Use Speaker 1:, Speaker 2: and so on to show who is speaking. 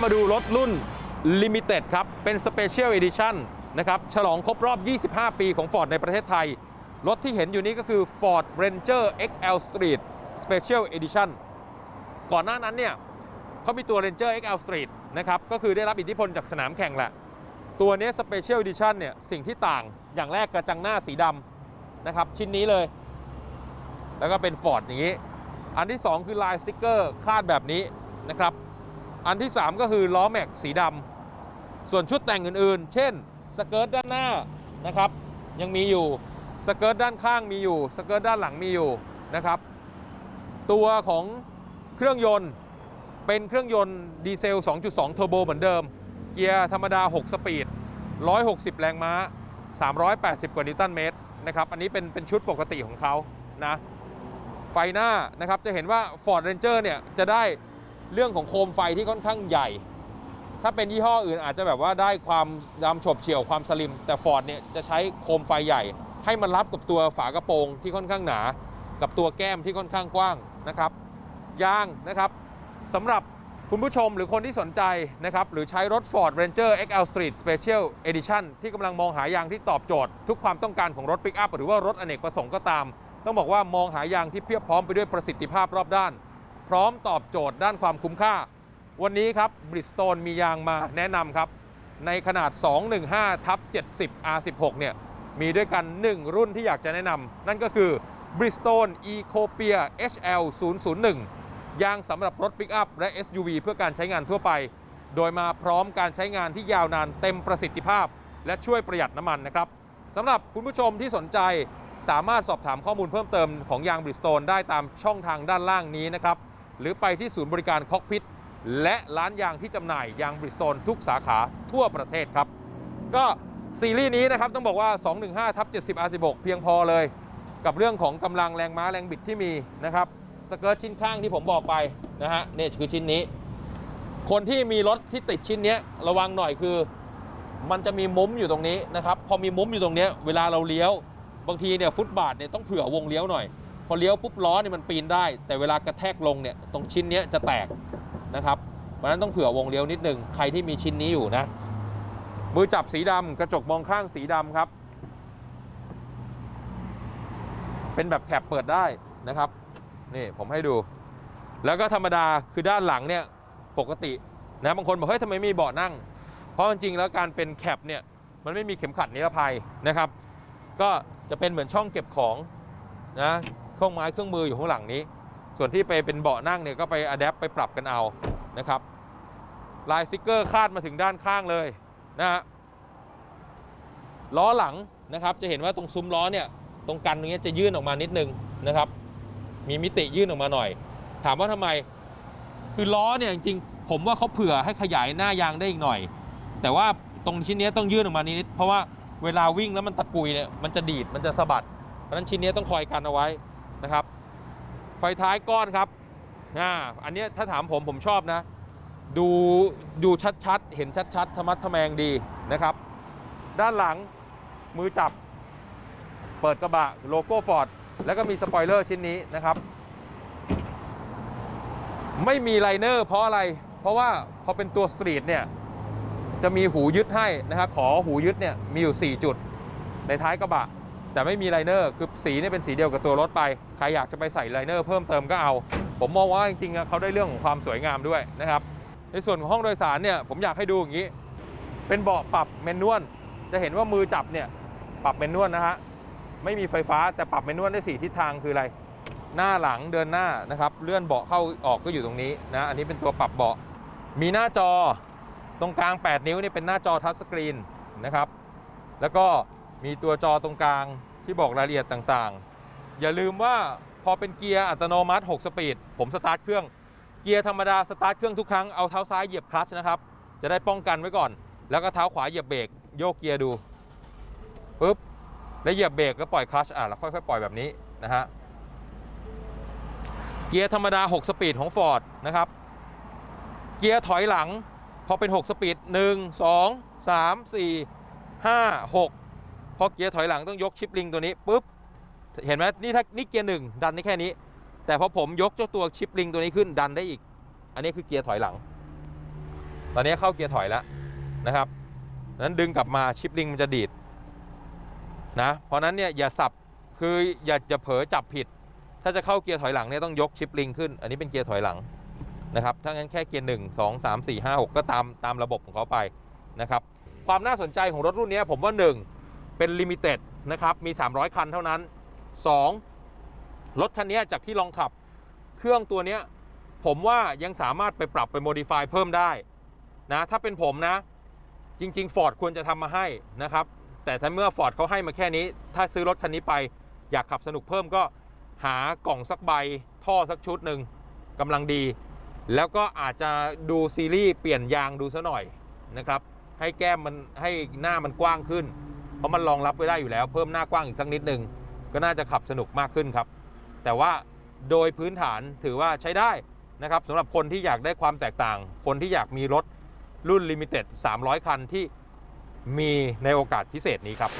Speaker 1: ามาดูรถรุ่น Limited ครับ เป็น Special Edition นะครับ ฉลองครบรอบ 25 ปีของ Ford ในประเทศไทย รถที่เห็นอยู่นี้ก็คือ Ford Ranger XL Street Special Edition ก่อนหน้านั้นเนี่ยเขามีตัว Ranger XL Street นะครับ ก็คือได้รับอิทธิพลจากสนามแข่งแหละ ตัวนี้ Special Edition เนี่ย สิ่งที่ต่างอย่างแรกกระจังหน้าสีดำนะครับ ชิ้นนี้เลย แล้วก็เป็น Ford อย่างนี้ อันที่ 2 คือลายสติกเกอร์คาดแบบนี้นะครับ อันที่ 3 ก็คือล้อแม็กสีดำส่วนชุดแต่งอื่นๆ เช่นสเกิร์ตด้านหน้านะครับยังมีอยู่สเกิร์ตด้านข้างมีอยู่สเกิร์ตด้านหลังมีอยู่นะครับ ตัวของเครื่องยนต์เป็นเครื่องยนต์ดีเซล 2.2 เทอร์โบเหมือนเดิม เกียร์ธรรมดา 6 สปีด 160 แรงม้า 380 กว่านิวตันเมตรนะครับ อันนี้เป็นเป็นชุดปกติของเขานะ ไฟหน้านะครับ จะเห็นว่า Ford Ranger เนี่ยจะได้ เรื่องของโคมไฟที่ค่อนข้างใหญ่ ถ้าเป็นยี่ห้ออื่นอาจจะแบบว่าได้ความดำฉบเฉี่ยวความสลิม แต่ Ford เนี่ยจะใช้โคมไฟใหญ่ ให้มันรับกับตัวฝากระโปรงที่ค่อนข้างหนา กับตัวแก้มที่ค่อนข้างกว้างนะครับยางนะครับสำหรับคุณผู้ชมหรือคนที่สนใจนะครับหรือใช้รถ Ford Ranger XL Street Special Edition ที่กำลังมองหายางที่ตอบโจทย์ ทุกความต้องการของรถปิกอัพหรือว่ารถอเนกประสงค์ก็ตาม ต้องบอกว่ามองหายางที่เพียบพร้อมไปด้วยประสิทธิภาพรอบด้าน พร้อมตอบโจทย์ด้านความคุ้มค่า วันนี้ครับ Bridgestone มียางมาแนะนำครับ ในขนาด 215ทับ70 R16 เนี่ยมีด้วยกัน 1 รุ่นที่อยากจะแนะนำนั่นก็คือ Bridgestone Ecopia HL 001 ยางสำหรับรถปิกอัพและ SUV เพื่อการใช้งานทั่วไป โดยมาพร้อมการใช้งานที่ยาวนานเต็มประสิทธิภาพ และช่วยประหยัดน้ำมันนะครับสำหรับคุณผู้ชมที่สนใจสามารถสอบถามข้อมูลเพิ่มเติมของยาง Bridgestone ได้ตามช่องทางด้านล่างนี้นะครับ หรือไปที่ศูนย์บริการคอกพิทและร้านยางที่จำหน่ายยาง Bridgestone ทุกสาขาทั่วประเทศครับ ก็ซีรีส์นี้นะครับต้องบอกว่า 215ทับ70 R16 เพียงพอเลย กับเรื่องของกำลังแรงม้าแรงบิดที่มีนะครับสเกิร์ตชิ้นข้างที่ผมบอกไปนะฮะนี่คือชิ้นนี้ คนที่มีรถที่ติดชิ้นนี้ระวังหน่อยคือ มันจะมีมุ้มอยู่ตรงนี้นะครับพอมีมุ้มอยู่ตรงนี้เวลาเราเลี้ยว บางทีเนี่ยฟุตบาทเนี่ยต้องเผื่อวงเลี้ยวหน่อย พอเลี้ยวปุ๊บล้อเนี่ยมันปีนได้ แต่เวลากระแทกลงเนี่ยตรงชิ้นนี้จะแตกนะครับเพราะนั้นต้องเผื่อวงเลี้ยวนิดนึงใครที่มีชิ้นนี้อยู่นะมือจับสีดำกระจกมองข้างสีดำครับ เป็นแบบแคปเปิดได้นะครับนี่ผมให้ดู แล้วก็ธรรมดาคือด้านหลังเนี่ยปกตินะบางคนบอกเฮ้ยทำไมม่มีเบาะนั่ง เพราะจริงๆแล้วการเป็นแคปเนี่ยมันไม่มีเข็มขัดนิรภัยนะครับ ก็จะเป็นเหมือนช่องเก็บของนะ เครื่องไม้เครื่องมืออยู่ข้างหลังนี้ ส่วนที่ไปเป็นเบาะนั่งเนี่ยก็ไปอัดแอปไปปรับกันเอานะครับลายสติกเกอร์คาดมาถึงด้านข้างเลยนะฮะล้อหลังนะครับจะเห็นว่าตรงซุ้มล้อเนี่ยตรงกันตรงนี้จะยื่นออกมานิดนึงนะครับ มีมิติยื่นออกมาหน่อย ถามว่าทำไมคือล้อเนี่ยจริงๆผมว่าเขาเผื่อให้ขยายหน้ายางได้อีกหน่อย แต่ว่าตรงชิ้นนี้ต้องยื่นออกมานิดเพราะว่าเวลาวิ่งแล้วมันตะกุยเนี่ยมันจะดีดมันจะสะบัดเพราะฉะนั้นชิ้นนี้ต้องคอยกันเอาไว้ นะครับ ไฟท้ายก้อนครับอ่าอันนี้ถ้าถามผมผมชอบนะ ดูดูชัดๆ เห็นชัดๆธรรมัดทแมงดีนะครับ ด้านหลังมือจับ เปิดกระบะโลโก้ฟอร์ดแล้วก็มีสปอยเลอร์ชิ้นนี้นะครับ ไม่มีไลเนอร์เพราะอะไร เพราะว่าพอเป็นตัวสตรีทเนี่ยจะมีหูยึดให้นะครับ ขอหูยึดเนี่ยมีอยู่ 4 จุดในท้ายกระบะ แต่ไม่มีไลเนอร์คือสีเนี่ยเป็นสีเดียวกับตัวรถไป ใครอยากจะไปใส่ไลเนอร์เพิ่มเติมก็เอา ผมมองว่าจริงๆเขาได้เรื่องของความสวยงามด้วยนะครับ ในส่วนของห้องโดยสารเนี่ยผมอยากให้ดูอย่างนี้ เป็นเบาะปรับเมนนวลจะเห็นว่ามือจับเนี่ยปรับเมนนวลนะฮะไม่มีไฟฟ้าแต่ปรับเมนนวลได้สี่ทิศทางคืออะไร หน้าหลังเดินหน้านะครับเลื่อนเบาะเข้าออกก็อยู่ตรงนี้นะอันนี้เป็นตัวปรับเบาะมีหน้าจอตรงกลาง 8 นิ้วนี่เป็นหน้าจอทัชสกรีนนะครับแล้วก็ มีตัวจอตรงกลางที่บอกรายละเอียดต่างๆ อย่าลืมว่าพอเป็นเกียร์อัตโนมัติ 6 สปีด ผมสตาร์ทเครื่อง เกียร์ธรรมดาสตาร์ทเครื่องทุกครั้ง เอาเท้าซ้ายเหยียบคลัตชนะครับ จะได้ป้องกันไว้ก่อน แล้วก็เท้าขวาเหยียบเบรกโยกเกียร์ดูปุ๊บแล้วเหยียบเบรกแล้วปล่อยคลัตชอะแล้วค่อยๆปล่อยแบบนี้นะฮะเกียร์ธรรมดา 6 สปีดของ Ford นะครับ เกียร์ถอยหลัง พอเป็น 6 สปีด 1 2 3 4 5 6 พอเกียร์ถอยหลังต้องยกชิปลิงตัวนี้ปุ๊บเห็นไหมนี่ถ้านี่เกียร์หนึ่งดันได้แค่นี้ แต่พอผมยกเจ้าตัวชิปลิงตัวนี้ขึ้นดันได้อีก อันนี้คือเกียร์ถอยหลัง ตอนนี้เข้าเกียร์ถอยแล้วนะครับนั้นดึงกลับมาชิปลิงมันจะดีดนะเพราะนั้นเนี่ยอย่าสับคืออย่าจะเผลอจับผิด ถ้าจะเข้าเกียร์ถอยหลังเนี่ยต้องยกชิปลิงขึ้น อันนี้เป็นเกียร์ถอยหลังนะครับถ้างั้นแค่เกียร์1 2 3 4 5 6ก็ตามตามระบบของเขาไปนะครับความน่าสนใจของรถรุ่นนี้ผมว่า1 เป็นลิมิเต็ดนะครับ มี 300 คันเท่านั้น 2 รถคันนี้จากที่ลองขับ เครื่องตัวนี้ผมว่ายังสามารถไปปรับไปโมดิฟายเพิ่มได้นะถ้าเป็นผมนะ จริง ๆ Ford ควรจะทำมาให้นะครับ แต่ถ้าเมื่อ Ford เขาให้มาแค่นี้ ถ้าซื้อรถคันนี้ไป อยากขับสนุกเพิ่มก็หากล่องสักใบ ท่อสักชุดหนึ่งกำลังดี แล้วก็อาจจะดูซีรีส์เปลี่ยนยางดูซะหน่อยนะครับ ให้แก้มมันให้หน้ามันกว้างขึ้น เพราะมันรองรับไว้ได้อยู่แล้ว เพิ่มหน้ากว้างอีกสักนิดนึง ก็น่าจะขับสนุกมากขึ้นครับ แต่ว่าโดยพื้นฐานถือว่าใช้ได้นะครับสำหรับคนที่อยากได้ความแตกต่าง คนที่อยากมีรถรุ่นลิมิเต็ด300 คันที่มีในโอกาสพิเศษนี้ครับ